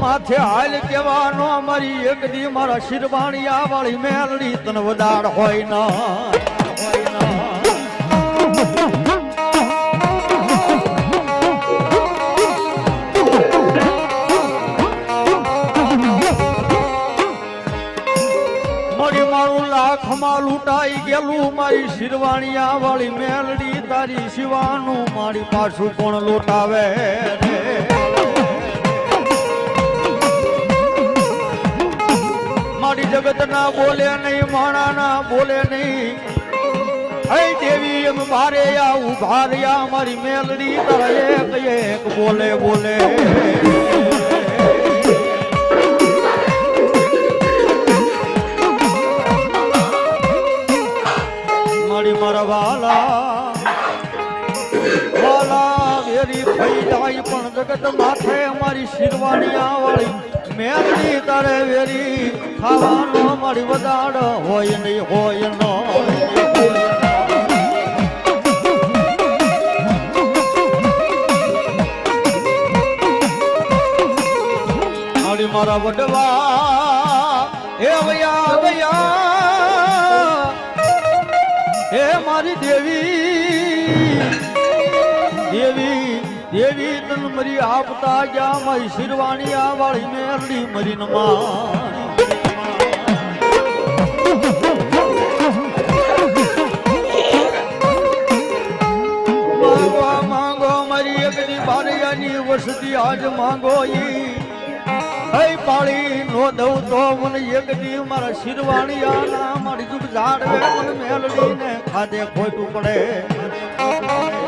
માથે હાલ કેવાનો મારી એક દી મારા શિરવાણિયા વાળી મેલડી તન વદાડ હોય ના. લાખમાં લૂંટાઈ ગયેલું, મારી શિરવાણિયા વાળી મેલડી તારી શિવાનું મારી પાછું કોણ લૂંટાવે રે? જગત ના બોલે નહીં માણા ના બોલે નહીં દેવી એમ મારે આ ઊભા મારી મેલડી એક એક બોલે બોલે. મારી મારા વાલા વાલા વેરી થઈ જાય પણ જગત માથે અમારી શિરવાની વાળી મેલડી તારે વેરી ખાવાનો. મારી વદાડ હોય નહીં, હોય ન. મારી વડવા હે વયા ગયા હે મારી દેવી દેવી દેવી તન આપતા ગયા, મારી શિરવાણી આ વાળી મેરડી મારી વસતી આજ માંગો ઈ હે પાળી, નો દઉં તો મને એક દી મારા શિરવાણિયા ના મારી દુઃખ ઝાડવે મને મેલડી ને ખાધે ખોટું પડે.